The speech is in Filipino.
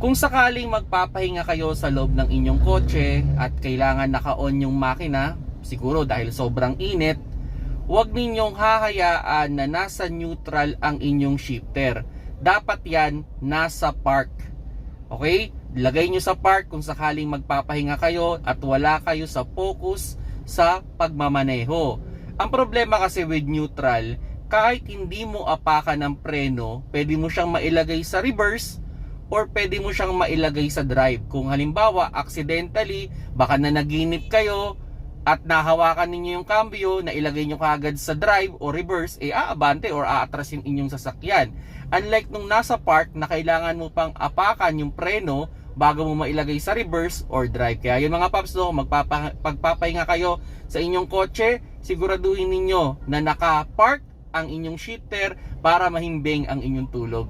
Kung sakaling magpapahinga kayo sa loob ng inyong kotse at kailangan naka-on yung makina, siguro dahil sobrang init, huwag ninyong hahayaan na nasa neutral ang inyong shifter. Dapat yan nasa park. Okay? Lagay nyo sa park kung sakaling magpapahinga kayo at wala kayo sa focus sa pagmamaneho. Ang problema kasi with neutral, kahit hindi mo apakan ng preno, pwede mo siyang mailagay sa reverse or pwede mo siyang mailagay sa drive. Kung halimbawa, accidentally, baka na naginip kayo at nahawakan ninyo yung cambio na ilagay nyo kagad sa drive o reverse, eh aabante or aatras yung inyong sasakyan. Unlike nung nasa park na kailangan mo pang apakan yung preno bago mo mailagay sa reverse or drive. Kaya yun mga paps, no, magpapa, pagpapahinga kayo sa inyong kotse, siguraduhin ninyo na naka-park ang inyong shifter para mahimbing ang inyong tulog.